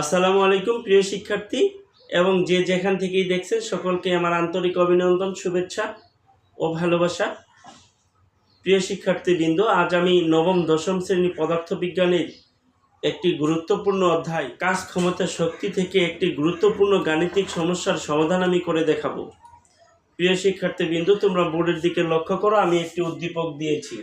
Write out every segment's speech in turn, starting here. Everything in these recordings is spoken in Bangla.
আসসালামু আলাইকুম, প্রিয় শিক্ষার্থী, এবং যে যেখান থেকেই দেখছেন, সকলকে আমার আন্তরিক অভিনন্দন, শুভেচ্ছা ও ভালোবাসা। প্রিয় শিক্ষার্থীবৃন্দ, আজ আমি নবম, দশম শ্রেণি পদার্থবিজ্ঞানের একটি গুরুত্বপূর্ণ অধ্যায়, কাজ ক্ষমতা শক্তি থেকে একটি গুরুত্বপূর্ণ গাণিতিক সমস্যার সমাধান আমি করে দেখাবো। প্রিয় শিক্ষার্থীবৃন্দ, তোমরা বোর্ডের দিকে লক্ষ্য করো, আমি একটি উদ্দীপক দিয়েছি।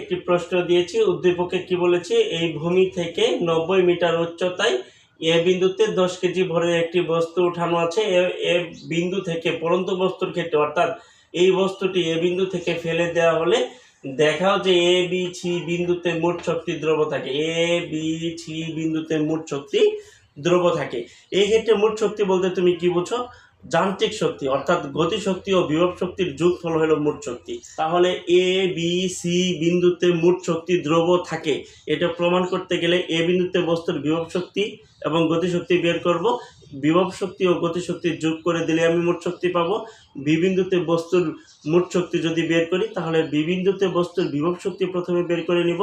একটি প্রশ্ন দিয়েছি, উদ্দীপকে কি বলেছে? এই ভূমি থেকে নব্বই মিটার উচ্চতায় এ বিন্দুতে দশ কেজি ভরের একটি বস্তু উঠানো আছে। এ- বিন্দু থেকে পরন্ত বস্তুর ক্ষেত্রে, অর্থাৎ এই বস্তুটি এ বিন্দু থেকে ফেলে দেওয়া হলে দেখাও যে এ, বি সি বিন্দুতে মোট শক্তি দ্রব থাকে। এ, বি সি বিন্দুতে মোট শক্তি দ্রব থাকে। এই ক্ষেত্রে মোট শক্তি বলতে তুমি কি বুঝো? যান্ত্রিক শক্তি, অর্থাৎ গতি শক্তি ও বিভব শক্তির যোগফল হলো মোট শক্তি। তাহলে এ বি সি বিন্দুতে মোট শক্তি দ্রব থাকে। এটা প্রমাণ করতে গেলে এ বিন্দুতে বস্তুর বিভব শক্তি এবং গতিশক্তি বের করব। বিভব শক্তি ও গতিশক্তি যোগ করে দিলে আমি মোট শক্তি পাবো। বিবিন্দুতে বস্তুর মোট শক্তি যদি বের করি, তাহলে বিবিন্দুতে বস্তুর বিভব শক্তি প্রথমে বের করে নিব।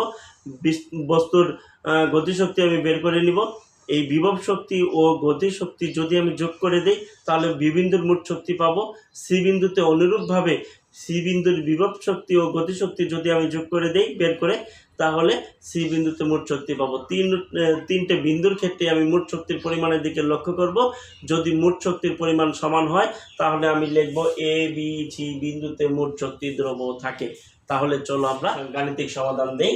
বিস- বস্তুর গতিশক্তি আমি বের করে নিব। এই বিভব শক্তি ও গতিশক্তি যদি আমি যোগ করে দেই, তাহলে বিবিন্দুর মোট শক্তি পাবো। সি বিন্দুতে অনুরূপভাবে সি বিন্দুর বিভব শক্তি ও গতিশক্তি যদি আমি যোগ করে দেই, বের করে, তাহলে সি বিন্দুতে মোট শক্তি পাবো। তিন, তিনটে বিন্দুর ক্ষেত্রে আমি মোট শক্তির পরিমাণের দিকে লক্ষ্য করব। যদি মোট শক্তির পরিমাণ সমান হয়, তাহলে আমি লিখব এ, বি, জি বিন্দুতে মোট শক্তি দ্রব্য থাকে। তাহলে চলো আমরা গাণিতিক সমাধান দেই।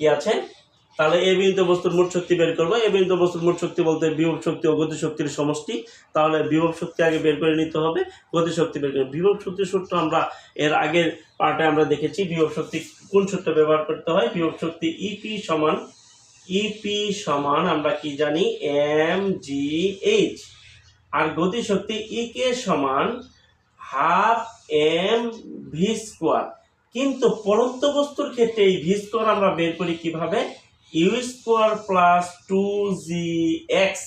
কি আছে? তাহলে এ বিন্দু বস্তুর মোট শক্তি বের করব। এ বিন্দু বস্তুর মোট শক্তি বলতে বিভব শক্তি ও গতি শক্তির সমষ্টি। তাহলে বিভব শক্তি আগে বের করে নিতে হবে, গতি শক্তি বের করে। বিভব শক্তির সূত্র আমরা এর আগের পার্টে আমরা দেখেছি বিভব শক্তি কোন সূত্র ব্যবহার করতে হয়। বিভব শক্তি ইপি সমান ইপি সমান আমরা কি জানি? এম জি এইচ আর গতি শক্তি ইকে সমান হাফ এম ভি স্কোয়ার কিন্তু পরন্ত বস্তুর ক্ষেত্রে এই ভি স্কোয়ার আমরা বের করি কীভাবে? U square plus two g x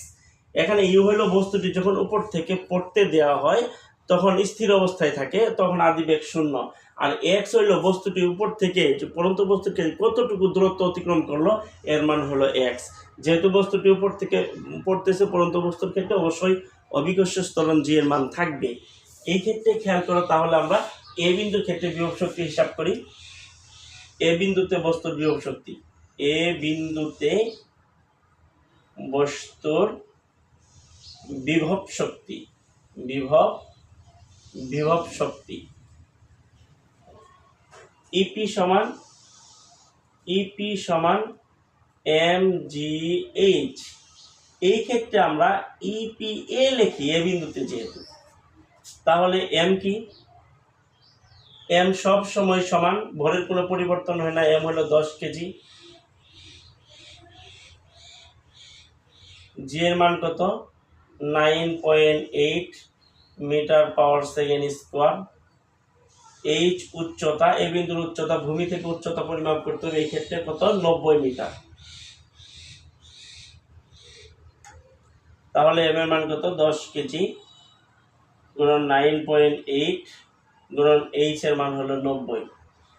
এখানে ইউ হলো বস্তুটি যখন উপর থেকে পড়তে দেওয়া হয়, তখন স্থির অবস্থায় থাকে, তখন আদিবেগ শূন্য। আর এক্স হইল বস্তুটি উপর থেকে, যে পরন্ত বস্তুকে কতটুকু দূরত্ব অতিক্রম করল, এর মান হলো এক্স যেহেতু বস্তুটি উপর থেকে পড়তেছে, পরন্ত বস্তুর ক্ষেত্রে অবশ্যই অভিকর্ষ স্থলন জি এর মান থাকবে। এই ক্ষেত্রে খেয়াল করো, তাহলে আমরা এ বিন্দুর ক্ষেত্রে বিভব শক্তি হিসাব করি। এ বিন্দুতে বস্তুর বিভব শক্তি। এ বিন্দুতে বস্তুর বিভব শক্তি, বিভব বিভব শক্তি। ইপি সমান ইপি সমান এম জি এইচ এই ক্ষেত্রে আমরা ইপি এ লিখি এ বিন্দুতে যেহেতু। তাহলে এম কি? এম সব সময় সমান, ভরের কোনো পরিবর্তন হয় না এম হলো দশ কেজি। জি এর মান কত? Nine point eight metre power second square h উচ্চতা এ বিন্দুর উচ্চতা, ভূমি থেকে উচ্চতা পরিমাপ করতে হবে, এই ক্ষেত্রে কত? নব্বই মিটার তাহলে এম এর মান কত? দশ কেজি গুণন নাইন পয়েন্ট এইট গুণন এইচ এর মান হলো নব্বই।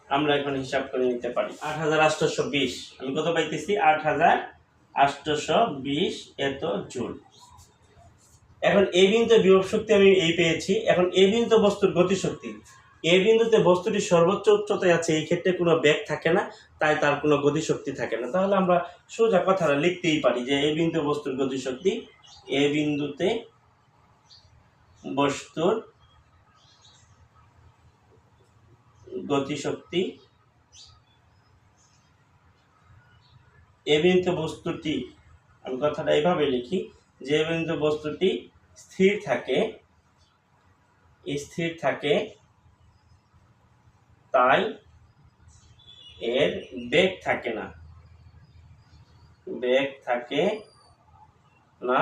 আমরা এখন হিসাব করে নিতে পারি। আট হাজার আটশোশো বিশ। আমি কত পাইতেছি? আট হাজার আটশোশো বিশ এত জুল। এখন এই বিন্দুতে বিভব শক্তি আমি এই পেয়েছি। এখন এই বিন্দু বস্তুর গতিশক্তি। এই বিন্দুতে বস্তুটি সর্বোচ্চ উচ্চতায় আছে, এই ক্ষেত্রে কোনো ব্যাগ থাকে না, তাই তার কোনো গতিশক্তি থাকে না। তাহলে আমরা সোজা কথাটা লিখতেই পারি যে এই বিন্দু বস্তুর গতিশক্তি, এ বিন্দুতে বস্তুর গতিশক্তি এ বস্তুটি, আমি কথাটা এইভাবে লিখি, যে বিন্দু বস্তুটি স্থির থাকে স্থির থাকে তাই এর বেগ থাকে না। বেগ থাকে না,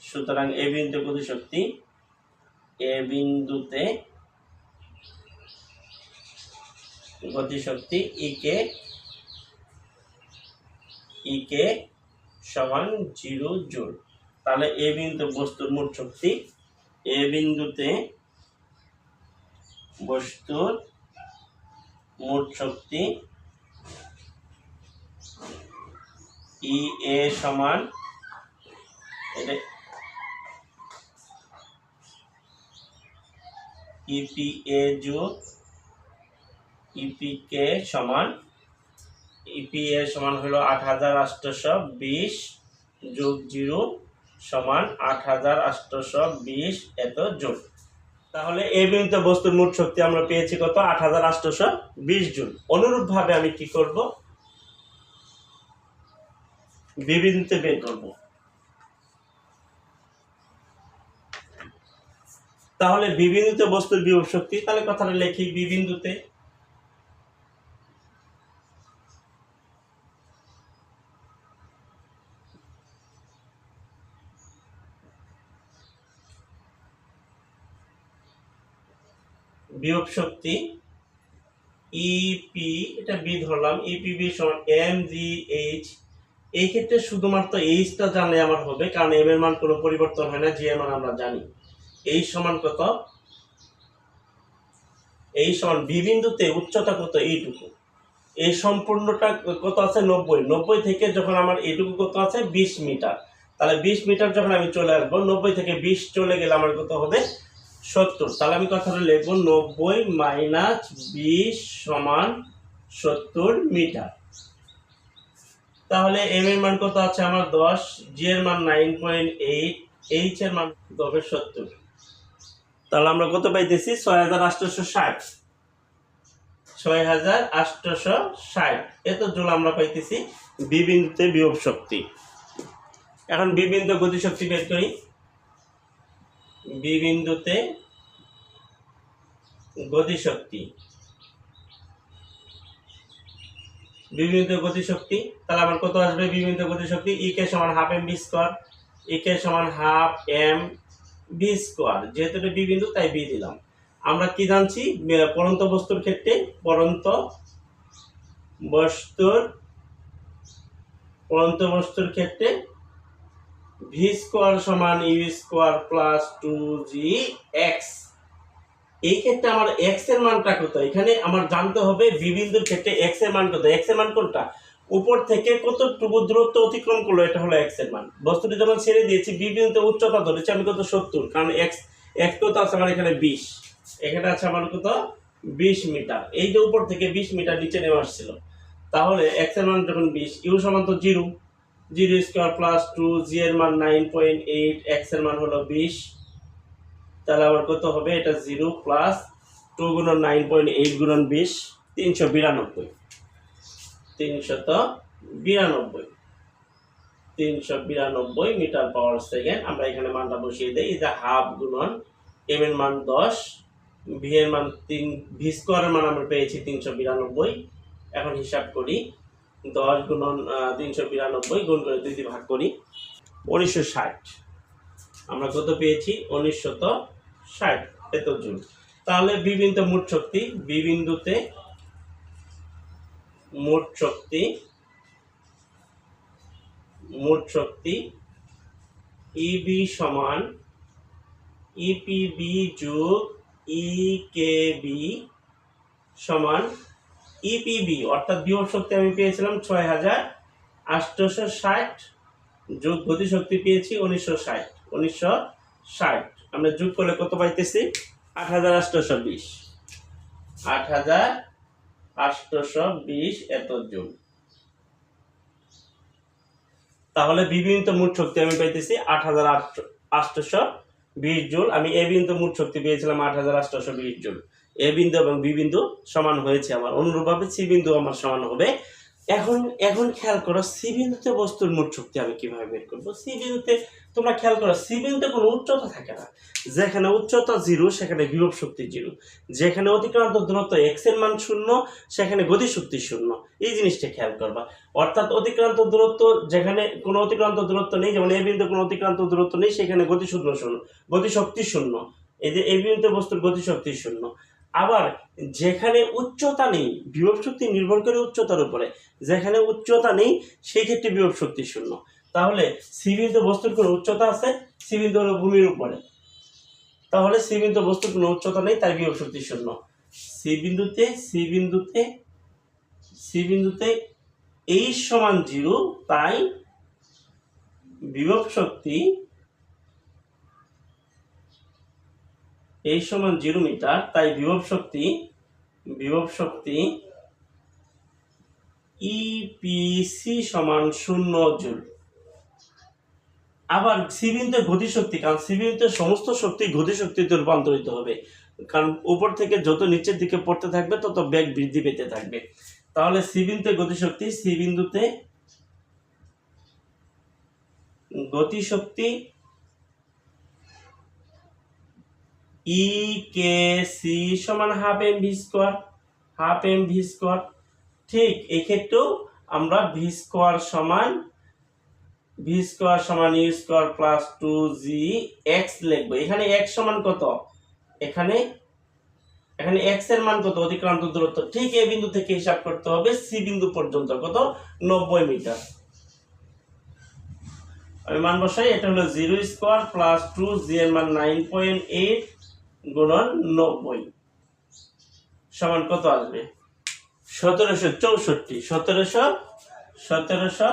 সুতরাং এ বিন্দু গতিশক্তি এ বিন্দুতে গতিশক্তি ইকে ইকে সমান জিরো জুল তাহলে এ বিন্দু বস্তুর মোট শক্তি, এ বিন্দুতে বস্তুর মোট শক্তি ই এ সমান, এটা ইপিএ যোগ ইপিকে সমান ইপিএ সমান হলো আট হাজার আটশোশো বিশ যোগ জিরো সমান আট হাজার আটশোশো বিশ এত যোগ তাহলে এই বিন্দুতে বস্তুর মোট শক্তি আমরা পেয়েছি কত? আট হাজার আটশোশো বিশ জুল। অনুরূপভাবে আমি কি করব? বিবিন্দুতে বের করব। তাহলে বিবিন্দুতে বস্তুর বিভব শক্তি, তাহলে কথাটা লেখি বিবিন্দুতে বিভব শক্তি ইপি এটা বি ধরলাম ইপিবি সমান এম জি এইচ এই ক্ষেত্রে শুধুমাত্র এইচটা জানলে আমার হবে, কারণ এম এর মান কোনো পরিবর্তন হয় না জি এর মান আমরা জানি। এই সমান কত? এই সমান বি বিন্দুতে উচ্চতা কত? এইটুকু। এই সম্পূর্ণটা কত আছে? নব্বই। নব্বই থেকে যখন আমার এইটুকু কত আছে? বিশ মিটার। তাহলে বিশ মিটার যখন আমি চলে আসব, নব্বই থেকে বিশ চলে গেলে আমার কত হবে? সত্তর। তাহলে আমি কথাটা লিখব, নব্বই মাইনাস বিশ সমান সত্তর মিটার। তাহলে এম এর মান কত আছে? আমার দশ জি এর মান নাইন পয়েন্ট এইট এইচ এর মান হবে? সত্তর। তাহলে আমরা কত পাইতেছি? ছয় হাজার আটশোশো ষাট। ছয় হাজার আটশোশো ষাট। এত জুল আমরা পাইতেছি বিবিন্দুতে বিভব শক্তি। এখন বিবিন্দু গতিশক্তি বের করি। বিবিন্দুতে গতিশক্তি। বিভিন্ন গতিশক্তি, তাহলে আমার কত আসবে? বিভিন্ন গতিশক্তি ই কে সমান half M B square E K সমান হাফ এম বি স্কোয়ার যেহেতু এটা বি বিন্দু তাই বি দিলাম। আমরা কি জানছি? পরন্ত বস্তুর ক্ষেত্রে পরন্ত বস্তুর পরন্ত বস্তুর ক্ষেত্রে ভি স্কোয়ার সমান U square plus two G X এই ক্ষেত্রে আমার এক্সের মানটা কত এখানে আমার জানতে হবে ভি বিন্দুর ক্ষেত্রে এক্সের মান কত এক্সের মান কোনটা? উপর থেকে কতটুকু দূরত্ব অতিক্রম করল, এটা হলো এক্সের মান। বস্তুটি যখন ছেড়ে দিয়েছি বি বিন্দুতে উচ্চতা ধরেছি, আমি কত? সত্তর। কারণ এক্স এক্স কত আছে? আমার এখানে বিশ। এখানে আছে আমার কত? বিশ মিটার। এই যে উপর থেকে বিশ মিটার নিচে নেমে আসছিল। তাহলে এক্সের মান যখন বিশ ইউ সমান তো zero. Zero square plus two G এর মান নাইন পয়েন্ট এইট এক্সের মান হলো বিশ। তাহলে আবার কত হবে? এটা জিরো প্লাস টু গুণন নাইন পয়েন্ট এইট গুণন বিশ, তিনশো বিরানব্বই। তিনশত বিরানব্বই। তিনশো বিরানব্বই মিটার পাওয়ার সেকেন্ড। আমরা এখানে মানটা বসিয়ে দিই। যে হাফ গুণন এম এর মান দশ ভি এর মান তিন ভি স্কোয়ারের মান আমরা পেয়েছি তিনশো বিরানব্বই। এখন হিসাব করি। দশ গুণন তিনশো বিরানব্বই গুণ করে দুই ভাগ করি, উনিশশো ষাট। আমরা কত পেয়েছি? উনিশশত ষাট। এত জুল। তাহলে বিভিন্ন মোট শক্তি বিবিন্দুতে মোট শক্তি মোট শক্তি ইবি সমান ইপিবি যোগ ইকেবি সমান ইপিবি অর্থাৎ বিভব শক্তি আমি পেয়েছিলাম ছয় হাজার আটশোশো ষাট যোগ গতিশক্তি পেয়েছি উনিশশো ষাট উনিশশো ষাট। আমরা যোগ করলে কত পাইতেছি? আট হাজার আটশোশো বিশ আট হাজার আটশোশো বিশ এত যোগ। তাহলে বিভিন্ন মোট শক্তি আমি পাইতেছি আট হাজার আটশোশো বিশ জুল আমি এ বিন্দু মোট শক্তি পেয়েছিলাম আট হাজার আটশোশো বিশ জুল এ বিন্দু এবং বি বিন্দু সমান হয়েছে আমার অনুরূপভাবে সি বিন্দু আমার সমান হবে। এখন এখন খেয়াল করো, সি বিন্দুতে বস্তুর মোট শক্তি আমি কীভাবে বের করব? সি বিন্দুতে, তোমরা খেয়াল করো, সি বিন্দুতে কোনো উচ্চতা থাকে না। যেখানে উচ্চতা জিরো, সেখানে বিভব শক্তি জিরো। যেখানে অতিক্রান্ত দূরত্ব এক্সের মান শূন্য, সেখানে গতিশক্তি শূন্য। এই জিনিসটা খেয়াল করবা। অর্থাৎ অতিক্রান্ত দূরত্ব যেখানে কোনো অতিক্রান্ত দূরত্ব নেই, যেমন এ বিন্দু কোনো অতিক্রান্ত দূরত্ব নেই, সেখানে গতিশূন্য শূন্য গতিশক্তি শূন্য। এই যে এ বিন্দুতে বস্তুর গতিশক্তি শূন্য। আবার যেখানে উচ্চতা নেই, বিভব শক্তি নির্ভর করে উচ্চতার উপরে। যেখানে উচ্চতা নেই সেই ক্ষেত্রে বিভব শক্তি শূন্য। তাহলে সি বিন্দু বস্তুর কোনো উচ্চতা আছে? সি বিন্দু হলো ভূমির উপরে। তাহলে সি বস্তুর কোনো উচ্চতা নেই তার বিভব শক্তি শূন্য। সি বিন্দুতে সি বিন্দুতে সি বিন্দুতে এই সমান জিরো, তাই বিভব শক্তি এই সমান জিরো মিটার তাই বিভব শক্তি বিভব শক্তি ইপিসি সমান শূন্য জুল। আবার সিবিনতে গতিশক্তি কারণ সিবিনতে সমস্ত শক্তি গতিশক্তিতে রূপান্তরিত হবে। কারণ উপর থেকে যত নিচের দিকে পড়তে থাকবে, তত বেগ বৃদ্ধি পেতে থাকবে। তাহলে সিবিনতে গতিশক্তি সি বিন্দুতে গতিশক্তি ই, কে, সি সমান half M V square half M V square ঠিক, এক্ষেত্রেও আমরা ভি স্কোয়ার সমান ভি স্কোয়ার সমান U square plus two G X লিখব। এখানে এক্স সমান কত? এখানে এখানে এক্সের মান কত? অতিক্রান্ত দূরত্ব। ঠিক এই বিন্দু থেকে হিসাব করতে হবে সি বিন্দু পর্যন্ত। কত? নব্বই মিটার। আমি মান বসাই, এটা হলো zero square plus two G এর মান নাইন পয়েন্ট এইট গুণন নব্বই। সমান কত আসবে? সতেরোশো চৌষট্টি। সতেরোশো সতেরোশো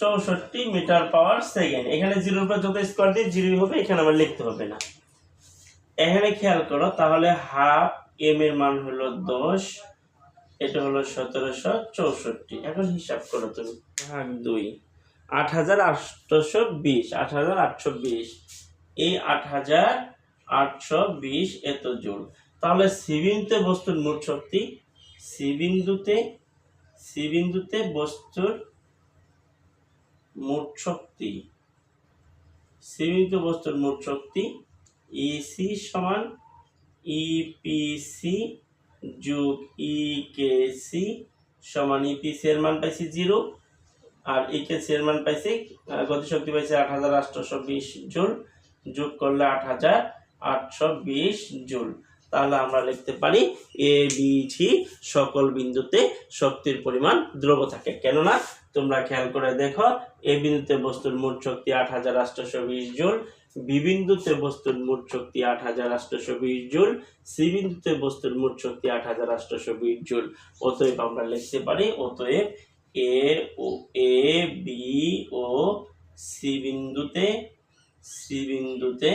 চৌষট্টি মিটার পাওয়ার সেকেন্ড। এখানে জিরোর উপর যত স্কোয়ার দিয়ে জিরোই হবে এখানে আমার লিখতে হবে না। এখানে খেয়াল করো তাহলে হাফ এম এর মান হলো দশ এটা হলো সতেরোশো চৌষট্টি। এখন হিসাব করো তুমি। ভাগ দুই। আট হাজার আটশোশো বিশ আট হাজার আটশো বিশ। এই আট হাজার আটশো বিশ এত জুল। তাহলে সি বস্তুর মোট শক্তি, সি বিন্দুতে সি বিন্দুতে বস্তুর মোট শক্তি, সি বস্তুর মোট শক্তি ইসি সমান ইপিসি যোগ ইকেসি সমান ইপিসি এর মান পাইছি জিরো, আর ইকেসি এর মান পাইছি গতিশক্তি পাইছি আট হাজার আটশোশো বিশ জুল, যোগ করলে আট হাজার আটশো বিশ জুল। তাহলে আমরা লিখতে পারি এ বি সি সকল বিন্দুতে শক্তির পরিমাণ দ্রব থাকে। কেননা তোমরা খেয়াল করে দেখো এ বিন্দুতে বস্তুর মোট শক্তি আট হাজার আটশোশো বিশ জুল বি বিন্দুতে বস্তুর মোট শক্তি আট হাজার আটশোশো বিশ জুল সি বিন্দুতে বস্তুর মোট শক্তি আট হাজার আটশোশো বিশ জুল। অতএব আমরা লিখতে পারি, অতএব এ ও এ বি ও সি বিন্দুতে সি বিন্দুতে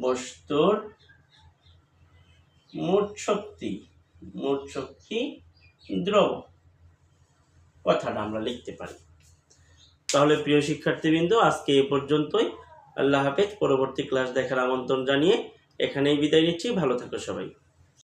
বস্তুর মোট শক্তি মোট শক্তি দ্রব। কথাটা আমরা লিখতে পারি। তাহলে প্রিয় শিক্ষার্থীবৃন্দ, আজকে এ পর্যন্তই। আল্লাহ হাফেজ। পরবর্তী ক্লাস দেখার আমন্ত্রণ জানিয়ে এখানেই বিদায় নিচ্ছি। ভালো থাকো সবাই।